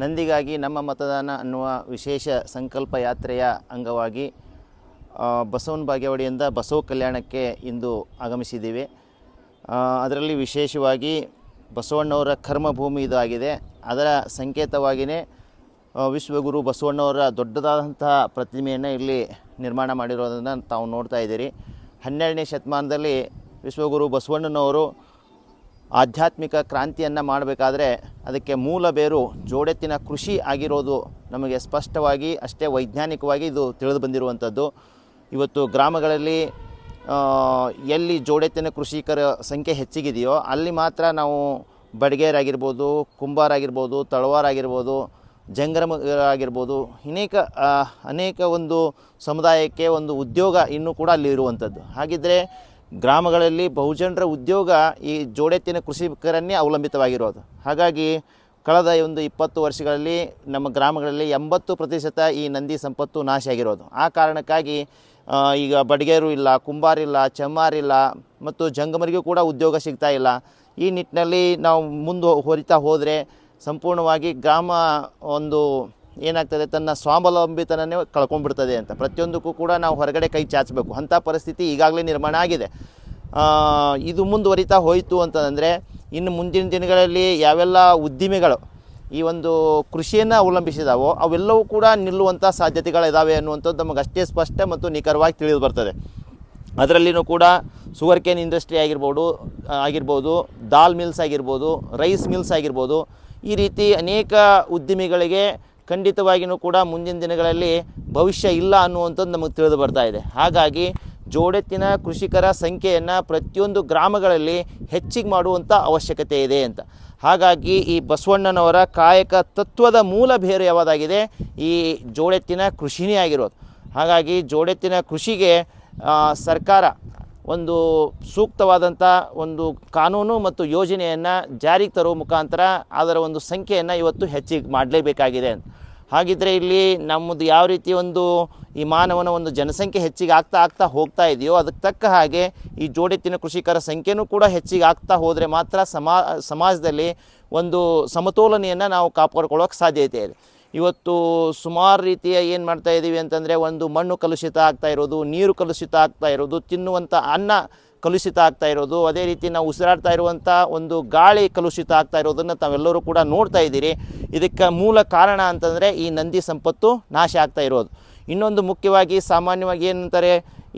ನಂದಿಗಾಗಿ ನಮ್ಮ ಮತದಾನ ಅನ್ನುವ ವಿಶೇಷ ಸಂಕಲ್ಪ ಯಾತ್ರೆಯ ಅಂಗವಾಗಿ ಬಸವನ ಬಾಗೇವಾಡಿಯಿಂದ ಬಸವ ಕಲ್ಯಾಣಕ್ಕೆ ಇಂದು ಆಗಮಿಸಿದ್ದೀವಿ. ಅದರಲ್ಲಿ ವಿಶೇಷವಾಗಿ ಬಸವಣ್ಣವರ ಕರ್ಮಭೂಮಿ ಇದು ಆಗಿದೆ. ಅದರ ಸಂಕೇತವಾಗಿಯೇ ವಿಶ್ವಗುರು ಬಸವಣ್ಣವರ ದೊಡ್ಡದಾದಂತಹ ಪ್ರತಿಮೆಯನ್ನು ಇಲ್ಲಿ ನಿರ್ಮಾಣ ಮಾಡಿರೋದನ್ನು ತಾವು ನೋಡ್ತಾ ಇದ್ದೀರಿ. ಹನ್ನೆರಡನೇ ಶತಮಾನದಲ್ಲಿ ವಿಶ್ವಗುರು ಬಸವಣ್ಣನವರು ಆಧ್ಯಾತ್ಮಿಕ ಕ್ರಾಂತಿಯನ್ನು ಮಾಡಬೇಕಾದ್ರೆ ಅದಕ್ಕೆ ಮೂಲ ಬೇರು ಜೋಡೆತ್ತಿನ ಕೃಷಿ ಆಗಿರೋದು ನಮಗೆ ಸ್ಪಷ್ಟವಾಗಿ, ಅಷ್ಟೇ ವೈಜ್ಞಾನಿಕವಾಗಿ ಇದು ತಿಳಿದು ಬಂದಿರುವಂಥದ್ದು. ಇವತ್ತು ಗ್ರಾಮಗಳಲ್ಲಿ ಎಲ್ಲಿ ಜೋಡೆತ್ತಿನ ಕೃಷಿಕರ ಸಂಖ್ಯೆ ಹೆಚ್ಚಿಗಿದೆಯೋ ಅಲ್ಲಿ ಮಾತ್ರ ನಾವು ಬಡಗೇರಾಗಿರ್ಬೋದು, ಕುಂಬಾರಾಗಿರ್ಬೋದು, ತಳವಾರಾಗಿರ್ಬೋದು ಜಂಗಮರಾಗಿರ್ಬೋದು ಅನೇಕ ಅನೇಕ ಒಂದು ಸಮುದಾಯಕ್ಕೆ ಒಂದು ಉದ್ಯೋಗ ಇನ್ನೂ ಕೂಡ ಅಲ್ಲಿ ಇರುವಂಥದ್ದು. ಹಾಗಿದ್ದರೆ ಗ್ರಾಮಗಳಲ್ಲಿ ಬಹುಜನರ ಉದ್ಯೋಗ ಈ ಜೋಡೆತ್ತಿನ ಕೃಷಿಕರನ್ನೇ ಅವಲಂಬಿತವಾಗಿರೋದು. ಹಾಗಾಗಿ ಕಳೆದ ಒಂದು ಇಪ್ಪತ್ತು ವರ್ಷಗಳಲ್ಲಿ ನಮ್ಮ ಗ್ರಾಮಗಳಲ್ಲಿ ಎಂಬತ್ತು ಪ್ರತಿಶತ ಈ ನಂದಿ ಸಂಪತ್ತು ನಾಶ ಆಗಿರೋದು. ಆ ಕಾರಣಕ್ಕಾಗಿ ಈಗ ಬಡಿಗೇರು ಇಲ್ಲ ಕುಂಬಾರಿಲ್ಲ ಚಮ್ಮಾರಿಲ್ಲ ಮತ್ತು ಜಂಗಮರಿಗೂ ಕೂಡ ಉದ್ಯೋಗ ಸಿಗ್ತಾ ಇಲ್ಲ. ಈ ನಿಟ್ಟಿನಲ್ಲಿ ನಾವು ಮುಂದೆ ಹೊರಿತಾ ಹೋದರೆ ಸಂಪೂರ್ಣವಾಗಿ ಗ್ರಾಮ ಒಂದು ಏನಾಗ್ತದೆ, ತನ್ನ ಸ್ವಾವಲಂಬಿತನೇ ಕಳ್ಕೊಂಡ್ಬಿಡ್ತದೆ ಅಂತ. ಪ್ರತಿಯೊಂದಕ್ಕೂ ಕೂಡ ನಾವು ಹೊರಗಡೆ ಕೈ ಚಾಚಬೇಕು. ಅಂಥ ಪರಿಸ್ಥಿತಿ ಈಗಾಗಲೇ ನಿರ್ಮಾಣ ಆಗಿದೆ. ಇದು ಮುಂದುವರಿತಾ ಹೋಯಿತು ಅಂತಂದರೆ ಇನ್ನು ಮುಂದಿನ ದಿನಗಳಲ್ಲಿ ಯಾವೆಲ್ಲ ಉದ್ದಿಮೆಗಳು ಈ ಒಂದು ಕೃಷಿಯನ್ನು ಅವಲಂಬಿಸಿದಾವೋ ಅವೆಲ್ಲವೂ ಕೂಡ ನಿಲ್ಲುವಂಥ ಸಾಧ್ಯತೆಗಳಿದ್ದಾವೆ ಅನ್ನುವಂಥದ್ದು ನಮಗೆ ಅಷ್ಟೇ ಸ್ಪಷ್ಟ ಮತ್ತು ನಿಖರವಾಗಿ ತಿಳಿದು ಬರ್ತದೆ. ಅದರಲ್ಲಿನೂ ಕೂಡ ಕೇನ್ ಇಂಡಸ್ಟ್ರಿ ಆಗಿರ್ಬೋದು ಆಗಿರ್ಬೋದು ದಾಲ್ ಮಿಲ್ಸ್ ಆಗಿರ್ಬೋದು ರೈಸ್ ಮಿಲ್ಸ್ ಆಗಿರ್ಬೋದು, ಈ ರೀತಿ ಅನೇಕ ಉದ್ದಿಮೆಗಳಿಗೆ ಖಂಡಿತವಾಗಿಯೂ ಕೂಡ ಮುಂದಿನ ದಿನಗಳಲ್ಲಿ ಭವಿಷ್ಯ ಇಲ್ಲ ಅನ್ನುವಂಥದ್ದು ನಮಗೆ ತಿಳಿದು ಬರ್ತಾ ಇದೆ. ಹಾಗಾಗಿ ಜೋಡೆತ್ತಿನ ಕೃಷಿಕರ ಸಂಖ್ಯೆಯನ್ನು ಪ್ರತಿಯೊಂದು ಗ್ರಾಮಗಳಲ್ಲಿ ಹೆಚ್ಚಿಗೆ ಮಾಡುವಂಥ ಅವಶ್ಯಕತೆ ಇದೆ ಅಂತ. ಹಾಗಾಗಿ ಈ ಬಸವಣ್ಣನವರ ಕಾಯಕ ತತ್ವದ ಮೂಲ ಬೇರು ಯಾವುದಾಗಿದೆ? ಈ ಜೋಡೆತ್ತಿನ ಕೃಷಿನೇ ಆಗಿರೋದು. ಹಾಗಾಗಿ ಜೋಡೆತ್ತಿನ ಕೃಷಿಗೆ ಸರ್ಕಾರ ಒಂದು ಸೂಕ್ತವಾದಂಥ ಒಂದು ಕಾನೂನು ಮತ್ತು ಯೋಜನೆಯನ್ನು ಜಾರಿಗೆ ತರುವ ಮುಖಾಂತರ ಅದರ ಒಂದು ಸಂಖ್ಯೆಯನ್ನು ಇವತ್ತು ಹೆಚ್ಚಿಗೆ ಮಾಡಲೇಬೇಕಾಗಿದೆ ಅಂತ. ಹಾಗಿದ್ದರೆ ಇಲ್ಲಿ ನಮ್ಮದು ಯಾವ ರೀತಿ ಒಂದು ಈ ಮಾನವನ ಒಂದು ಜನಸಂಖ್ಯೆ ಹೆಚ್ಚಿಗೆ ಆಗ್ತಾ ಆಗ್ತಾ ಹೋಗ್ತಾ ಇದೆಯೋ, ಅದಕ್ಕೆ ತಕ್ಕ ಹಾಗೆ ಈ ಜೋಡೆತ್ತಿನ ಕೃಷಿಕರ ಸಂಖ್ಯೆನೂ ಕೂಡ ಹೆಚ್ಚಿಗೆ ಆಗ್ತಾ ಹೋದರೆ ಮಾತ್ರ ಸಮಾ, ಸಮಾಜದಲ್ಲಿ ಒಂದು ಸಮತೋಲನೆಯನ್ನು ನಾವು ಕಾಪಾಡ್ಕೊಳ್ಳೋಕೆ ಸಾಧ್ಯತೆ ಇದೆ. ಇವತ್ತು ಸುಮಾರು ರೀತಿಯ ಏನು ಮಾಡ್ತಾ ಇದ್ದೀವಿ ಅಂತಂದರೆ ಒಂದು ಮಣ್ಣು ಕಲುಷಿತ ಆಗ್ತಾ ಇರೋದು, ನೀರು ಕಲುಷಿತ ಆಗ್ತಾ ಇರೋದು ತಿನ್ನುವಂಥ ಅನ್ನ ಕಲುಷಿತ ಆಗ್ತಾ ಇರೋದು, ಅದೇ ರೀತಿ ನಾವು ಉಸಿರಾಡ್ತಾ ಇರುವಂಥ ಒಂದು ಗಾಳಿ ಕಲುಷಿತ ಆಗ್ತಾ ಇರೋದನ್ನು ತಾವೆಲ್ಲರೂ ಕೂಡ ನೋಡ್ತಾ ಇದ್ದೀರಿ. ಇದಕ್ಕೆ ಮೂಲ ಕಾರಣ ಅಂತಂದರೆ ಈ ನಂದಿ ಸಂಪತ್ತು ನಾಶ ಆಗ್ತಾ ಇರೋದು. ಇನ್ನೊಂದು ಮುಖ್ಯವಾಗಿ ಸಾಮಾನ್ಯವಾಗಿ ಏನಂತಾರೆ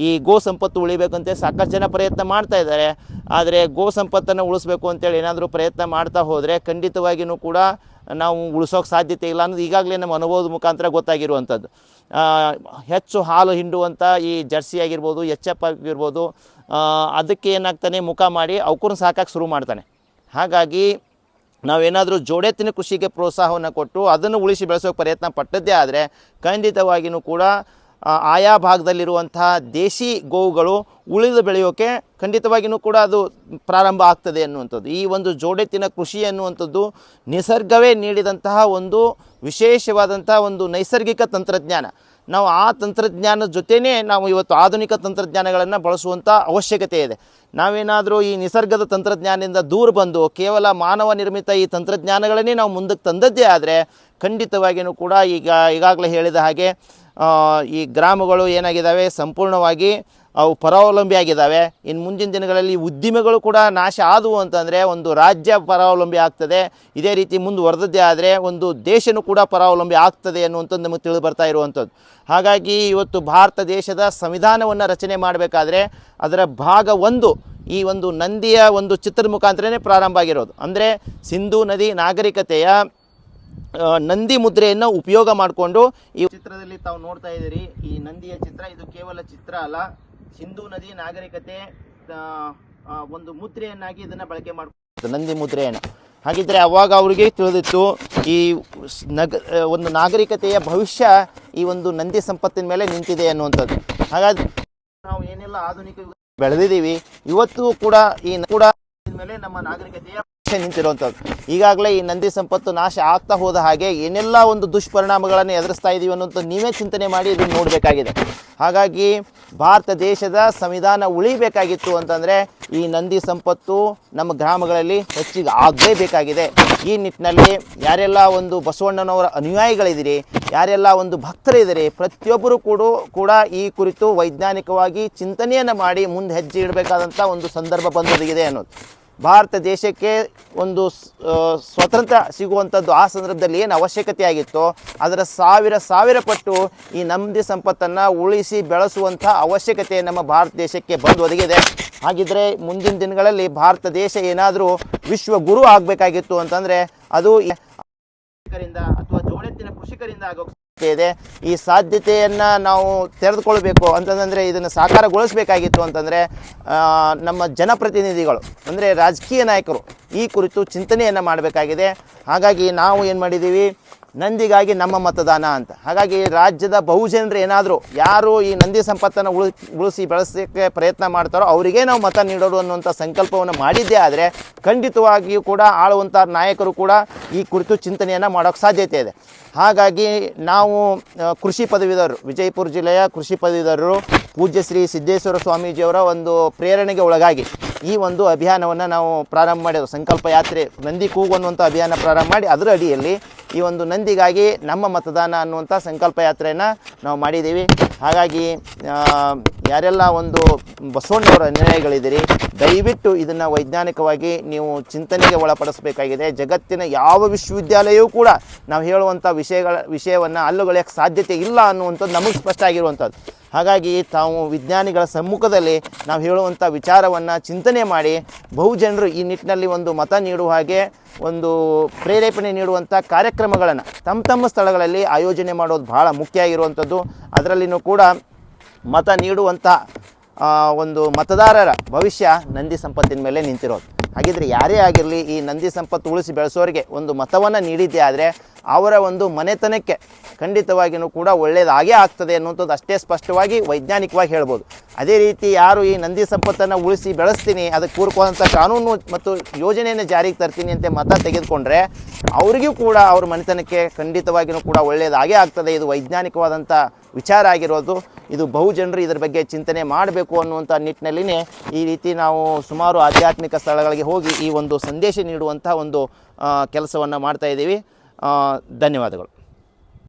ಈ ಗೋ ಸಂಪತ್ತು ಉಳಿಬೇಕಂತೆ ಸಾಕಷ್ಟು ಜನ ಪ್ರಯತ್ನ ಮಾಡ್ತಾ ಇದ್ದಾರೆ. ಆದರೆ ಗೋ ಸಂಪತ್ತನ್ನು ಉಳಿಸ್ಬೇಕು ಅಂತೇಳಿ ಏನಾದರೂ ಪ್ರಯತ್ನ ಮಾಡ್ತಾ ಹೋದರೆ ಖಂಡಿತವಾಗಿಯೂ ಕೂಡ ನಾವು ಉಳಿಸೋಕೆ ಸಾಧ್ಯತೆ ಇಲ್ಲ ಅನ್ನೋದು ಈಗಾಗಲೇ ನಮ್ಮ ಅನುಭವದ ಮುಖಾಂತರ ಗೊತ್ತಾಗಿರುವಂಥದ್ದು. ಹೆಚ್ಚು ಹಾಲು ಹಿಂಡುವಂಥ ಈ ಜರ್ಸಿ ಆಗಿರ್ಬೋದು ಎಚ್ ಎಫ್ ಆಗಿರ್ಬೋದು ಅದಕ್ಕೆ ಏನಾಗ್ತಾನೆ ಮುಖ ಮಾಡಿ ಅವಕ್ಕೂ ಸಾಕಕ್ಕೆ ಶುರು ಮಾಡ್ತಾನೆ. ಹಾಗಾಗಿ ನಾವೇನಾದರೂ ಜೋಡೆತ್ತಿನ ಕೃಷಿಗೆ ಪ್ರೋತ್ಸಾಹವನ್ನು ಕೊಟ್ಟು ಅದನ್ನು ಉಳಿಸಿ ಬೆಳೆಸೋಕೆ ಪ್ರಯತ್ನ ಪಟ್ಟದ್ದೇ ಆದರೆ ಖಂಡಿತವಾಗಿಯೂ ಕೂಡ ಆಯಾ ಭಾಗದಲ್ಲಿರುವಂತಹ ದೇಶಿ ಗೋವುಗಳು ಉಳಿದು ಬೆಳೆಯೋಕೆ ಖಂಡಿತವಾಗಿಯೂ ಕೂಡ ಅದು ಪ್ರಾರಂಭ ಆಗ್ತದೆ ಅನ್ನುವಂಥದ್ದು. ಈ ಒಂದು ಜೋಡೆತ್ತಿನ ಕೃಷಿ ಅನ್ನುವಂಥದ್ದು ನಿಸರ್ಗವೇ ನೀಡಿದಂತಹ ಒಂದು ವಿಶೇಷವಾದಂತಹ ಒಂದು ನೈಸರ್ಗಿಕ ತಂತ್ರಜ್ಞಾನ. ನಾವು ಆ ತಂತ್ರಜ್ಞಾನದ ಜೊತೆಯೇ ನಾವು ಇವತ್ತು ಆಧುನಿಕ ತಂತ್ರಜ್ಞಾನಗಳನ್ನು ಬಳಸುವಂಥ ಅವಶ್ಯಕತೆ ಇದೆ. ನಾವೇನಾದರೂ ಈ ನಿಸರ್ಗದ ತಂತ್ರಜ್ಞಾನದಿಂದ ದೂರ ಬಂದು ಕೇವಲ ಮಾನವ ನಿರ್ಮಿತ ಈ ತಂತ್ರಜ್ಞಾನಗಳನ್ನೇ ನಾವು ಮುಂದಕ್ಕೆ ತಂದದ್ದೇ ಆದರೆ ಖಂಡಿತವಾಗಿಯೂ ಕೂಡ ಈಗ ಈಗಾಗಲೇ ಹೇಳಿದ ಹಾಗೆ ಈ ಗ್ರಾಮಗಳು ಏನಾಗಿದ್ದಾವೆ ಸಂಪೂರ್ಣವಾಗಿ ಅವು ಪರಾವಲಂಬಿ ಆಗಿದ್ದಾವೆ. ಇನ್ನು ಮುಂದಿನ ದಿನಗಳಲ್ಲಿ ಉದ್ದಿಮೆಗಳು ಕೂಡ ನಾಶ ಆದವು ಅಂತಂದರೆ ಒಂದು ರಾಜ್ಯ ಪರಾವಲಂಬಿ ಆಗ್ತದೆ. ಇದೇ ರೀತಿ ಮುಂದುವರೆದದ್ದೇ ಆದರೆ ಒಂದು ದೇಶನೂ ಕೂಡ ಪರಾವಲಂಬಿ ಆಗ್ತದೆ ಅನ್ನುವಂಥದ್ದು ನಮಗೆ ತಿಳಿದು ಬರ್ತಾ ಇರುವಂಥದ್ದು. ಹಾಗಾಗಿ ಇವತ್ತು ಭಾರತ ದೇಶದ ಸಂವಿಧಾನವನ್ನು ರಚನೆ ಮಾಡಬೇಕಾದ್ರೆ ಅದರ ಭಾಗ ಒಂದು ಈ ಒಂದು ನಂದಿಯ ಒಂದು ಚಿತ್ರದ ಮುಖಾಂತರನೇ ಪ್ರಾರಂಭ ಆಗಿರೋದು. ಅಂದರೆ ಸಿಂಧೂ ನದಿ ನಾಗರಿಕತೆಯ ನಂದಿ ಮುದ್ರೆಯನ್ನು ಉಪಯೋಗ ಮಾಡಿಕೊಂಡು ಈ ಚಿತ್ರದಲ್ಲಿ ತಾವು ನೋಡ್ತಾ ಇದ್ದೀರಿ. ಈ ನಂದಿಯ ಚಿತ್ರ ಇದು ಕೇವಲ ಚಿತ್ರ ಅಲ್ಲ. ಸಿಂಧೂ ನದಿ ನಾಗರಿಕತೆ ಒಂದು ಮುದ್ರೆಯನ್ನಾಗಿ ಇದನ್ನ ಬಳಕೆ ಮಾಡ್ಕೊಂಡು ನಂದಿ ಮುದ್ರೆಯನ್ನು. ಹಾಗಿದ್ರೆ ಅವಾಗ ಅವರಿಗೆ ತಿಳಿದಿತ್ತು ಈ ನಗ ಒಂದು ನಾಗರಿಕತೆಯ ಭವಿಷ್ಯ ಈ ಒಂದು ನಂದಿ ಸಂಪತ್ತಿನ ಮೇಲೆ ನಿಂತಿದೆ ಅನ್ನುವಂಥದ್ದು. ಹಾಗಾಗಿ ನಾವು ಏನೆಲ್ಲ ಆಧುನಿಕ ಬೆಳೆದಿದ್ದೀವಿ ಇವತ್ತು ಕೂಡ ಈ ಕೂಡ ಮೇಲೆ ನಮ್ಮ ನಾಗರಿಕತೆಯ ನಿಂತಿರುವಂಥದ್ದು ಈಗಾಗಲೇ ಈ ನಂದಿ ಸಂಪತ್ತು ನಾಶ ಆಗ್ತಾ ಹೋದ ಹಾಗೆ ಏನೆಲ್ಲ ಒಂದು ದುಷ್ಪರಿಣಾಮಗಳನ್ನು ಎದುರಿಸ್ತಾ ಇದ್ದೀವಿ ಅನ್ನೋಂಥ ನೀವೇ ಚಿಂತನೆ ಮಾಡಿ ಇದನ್ನು ನೋಡಬೇಕಾಗಿದೆ. ಹಾಗಾಗಿ ಭಾರತ ದೇಶದ ಸಂವಿಧಾನ ಉಳಿಬೇಕಾಗಿತ್ತು ಅಂತಂದರೆ ಈ ನಂದಿ ಸಂಪತ್ತು ನಮ್ಮ ಗ್ರಾಮಗಳಲ್ಲಿ ಹೆಚ್ಚಿಗೆ ಆಗಲೇಬೇಕಾಗಿದೆ. ಈ ನಿಟ್ಟಿನಲ್ಲಿ ಯಾರೆಲ್ಲ ಒಂದು ಬಸವಣ್ಣನವರ ಅನುಯಾಯಿಗಳಿದ್ದೀರಿ ಯಾರೆಲ್ಲ ಒಂದು ಭಕ್ತರಿದ್ದೀರಿ ಪ್ರತಿಯೊಬ್ಬರು ಕೂಡ ಕೂಡ ಈ ಕುರಿತು ವೈಜ್ಞಾನಿಕವಾಗಿ ಚಿಂತನೆಯನ್ನು ಮಾಡಿ ಮುಂದೆ ಹೆಜ್ಜೆ ಇಡಬೇಕಾದಂಥ ಒಂದು ಸಂದರ್ಭ ಬಂದೊದಗಿದೆ ಅನ್ನೋದು. ಭಾರತ ದೇಶಕ್ಕೆ ಒಂದು ಸ್ವತಂತ್ರ ಸಿಗುವಂಥದ್ದು ಆ ಸಂದರ್ಭದಲ್ಲಿ ಏನು ಅವಶ್ಯಕತೆ ಆಗಿತ್ತೋ ಅದರ ಸಾವಿರ ಸಾವಿರ ಪಟ್ಟು ಈ ನಂದಿ ಸಂಪತ್ತನ್ನು ಉಳಿಸಿ ಬೆಳೆಸುವಂಥ ಅವಶ್ಯಕತೆ ನಮ್ಮ ಭಾರತ ದೇಶಕ್ಕೆ ಬಂದು ಒದಗಿದೆ. ಹಾಗಿದ್ರೆ ಮುಂದಿನ ದಿನಗಳಲ್ಲಿ ಭಾರತ ದೇಶ ಏನಾದರೂ ವಿಶ್ವ ಗುರು ಆಗಬೇಕಾಗಿತ್ತು ಅಂತಂದರೆ ಅದು ಅಥವಾ ಜೋಡೆತ್ತಿನ ಕೃಷಿಕರಿಂದ ಆಗೋ ಇದೆ. ಈ ಸಾಧ್ಯತೆಯನ್ನ ನಾವು ತೆರೆದುಕೊಳ್ಬೇಕು ಅಂತಂದ್ರೆ ಇದನ್ನು ಸಾಕಾರಗೊಳಿಸಬೇಕಾಗಿತ್ತು ಅಂತಂದ್ರೆ ನಮ್ಮ ಜನಪ್ರತಿನಿಧಿಗಳು, ಅಂದರೆ ರಾಜಕೀಯ ನಾಯಕರು ಈ ಕುರಿತು ಚಿಂತನೆಯನ್ನು ಮಾಡಬೇಕಾಗಿದೆ. ಹಾಗಾಗಿ ನಾವು ಏನು ಮಾಡಿದ್ದೀವಿ ನಂದಿಗಾಗಿ ನಮ್ಮ ಮತದಾನ ಅಂತ. ಹಾಗಾಗಿ ರಾಜ್ಯದ ಬಹುಜನರು ಏನಾದರೂ ಯಾರು ಈ ನಂದಿ ಸಂಪತ್ತನ್ನು ಉಳಿ, ಉಳಿಸಿ ಬೆಳೆಸೋಕ್ಕೆ ಪ್ರಯತ್ನ ಮಾಡ್ತಾರೋ ಅವರಿಗೆ ನಾವು ಮತ ನೀಡೋದು ಅನ್ನುವಂಥ ಸಂಕಲ್ಪವನ್ನು ಮಾಡಿದ್ದೇ ಆದರೆ ಖಂಡಿತವಾಗಿಯೂ ಕೂಡ ಆಳುವಂಥ ನಾಯಕರು ಕೂಡ ಈ ಕುರಿತು ಚಿಂತನೆಯನ್ನು ಮಾಡೋಕ್ಕೆ ಸಾಧ್ಯತೆ ಇದೆ. ಹಾಗಾಗಿ ನಾವು ಕೃಷಿ ಪದವೀಧರರು, ವಿಜಯಪುರ ಜಿಲ್ಲೆಯ ಕೃಷಿ ಪದವೀಧರರು ಪೂಜ್ಯ ಶ್ರೀ ಸಿದ್ದೇಶ್ವರ ಸ್ವಾಮೀಜಿಯವರ ಒಂದು ಪ್ರೇರಣೆಗೆ ಒಳಗಾಗಿ ಈ ಒಂದು ಅಭಿಯಾನವನ್ನು ನಾವು ಪ್ರಾರಂಭ ಮಾಡಿದ್ರು ಸಂಕಲ್ಪ ಯಾತ್ರೆ, ನಂದಿ ಕೂಗು ಅನ್ನುವಂಥ ಅಭಿಯಾನ ಪ್ರಾರಂಭ ಮಾಡಿ ಅದರ ಅಡಿಯಲ್ಲಿ ಈ ಒಂದು ನಂದಿಗಾಗಿ ನಮ್ಮ ಮತದಾನ ಅನ್ನುವಂಥ ಸಂಕಲ್ಪ ಯಾತ್ರೆಯನ್ನು ನಾವು ಮಾಡಿದ್ದೀವಿ. ಹಾಗಾಗಿ ಯಾರೆಲ್ಲ ಒಂದು ಬಸವಣ್ಣವರ ಅನುಯಾಯಿಗಳಿದ್ದೀರಿ, ದಯವಿಟ್ಟು ಇದನ್ನು ವೈಜ್ಞಾನಿಕವಾಗಿ ನೀವು ಚಿಂತನೆಗೆ ಒಳಪಡಿಸಬೇಕಾಗಿದೆ. ಜಗತ್ತಿನ ಯಾವ ವಿಶ್ವವಿದ್ಯಾಲಯವೂ ಕೂಡ ನಾವು ಹೇಳುವಂಥ ವಿಷಯಗಳ, ವಿಷಯವನ್ನು ಅಲ್ಲುಗಳೆಯಕ್ಕೆ ಸಾಧ್ಯತೆ ಇಲ್ಲ ಅನ್ನುವಂಥದ್ದು ನಮಗೆ ಸ್ಪಷ್ಟ ಆಗಿರುವಂಥದ್ದು. ಹಾಗಾಗಿ ತಾವು ವಿಜ್ಞಾನಿಗಳ ಸಮ್ಮುಖದಲ್ಲಿ ನಾವು ಹೇಳುವಂಥ ವಿಚಾರವನ್ನು ಚಿಂತನೆ ಮಾಡಿ, ಬಹುಜನರು ಈ ನಿಟ್ಟಿನಲ್ಲಿ ಒಂದು ಮತ ನೀಡುವ ಹಾಗೆ ಒಂದು ಪ್ರೇರೇಪಣೆ ನೀಡುವಂಥ ಕಾರ್ಯಕ್ರಮಗಳನ್ನು ತಮ್ಮ ತಮ್ಮ ಸ್ಥಳಗಳಲ್ಲಿ ಆಯೋಜನೆ ಮಾಡೋದು ಭಾಳ ಮುಖ್ಯ ಆಗಿರುವಂಥದ್ದು. ಅದರಲ್ಲಿನೂ ಕೂಡ ಮತ ನೀಡುವಂಥ ಒಂದು ಮತದಾರರ ಭವಿಷ್ಯ ನಂದಿ ಸಂಪತ್ತಿನ ಮೇಲೆ ನಿಂತಿರೋದು. ಹಾಗಿದ್ರೆ ಯಾರೇ ಆಗಿರಲಿ ಈ ನಂದಿ ಸಂಪತ್ತು ಉಳಿಸಿ ಬೆಳೆಸೋರಿಗೆ ಒಂದು ಮತವನ್ನು ನೀಡಿದ್ದೇ ಆದರೆ ಅವರ ಒಂದು ಮನೆತನಕ್ಕೆ ಖಂಡಿತವಾಗಿಯೂ ಕೂಡ ಒಳ್ಳೆಯದಾಗೇ ಆಗ್ತದೆ ಅನ್ನುವಂಥದ್ದು ಅಷ್ಟೇ ಸ್ಪಷ್ಟವಾಗಿ ವೈಜ್ಞಾನಿಕವಾಗಿ ಹೇಳ್ಬೋದು. ಅದೇ ರೀತಿ ಯಾರು ಈ ನಂದಿ ಸಂಪತ್ತನ್ನು ಉಳಿಸಿ ಬೆಳೆಸ್ತೀನಿ, ಅದಕ್ಕೆ ಪೂರಕವಾದಂಥ ಕಾನೂನು ಮತ್ತು ಯೋಜನೆಯನ್ನು ಜಾರಿಗೆ ತರ್ತೀನಿ ಅಂತ ಮತ ತೆಗೆದುಕೊಂಡ್ರೆ ಅವರಿಗೂ ಕೂಡ ಅವ್ರ ಮನೆತನಕ್ಕೆ ಖಂಡಿತವಾಗಿಯೂ ಕೂಡ ಒಳ್ಳೆಯದಾಗೇ ಆಗ್ತದೆ. ಇದು ವೈಜ್ಞಾನಿಕವಾದಂಥ ವಿಚಾರ ಆಗಿರೋದು. ಇದು ಬಹುಜನರು ಇದರ ಬಗ್ಗೆ ಚಿಂತನೆ ಮಾಡಬೇಕು ಅನ್ನುವಂಥ ನಿಟ್ಟಿನಲ್ಲಿನೇ ಈ ರೀತಿ ನಾವು ಸುಮಾರು ಆಧ್ಯಾತ್ಮಿಕ ಸ್ಥಳಗಳಿಗೆ ಹೋಗಿ ಈ ಒಂದು ಸಂದೇಶ ನೀಡುವಂಥ ಒಂದು ಕೆಲಸವನ್ನು ಮಾಡ್ತಾ ಇದ್ದೀವಿ. ಆ, ಧನ್ಯವಾದಗಳು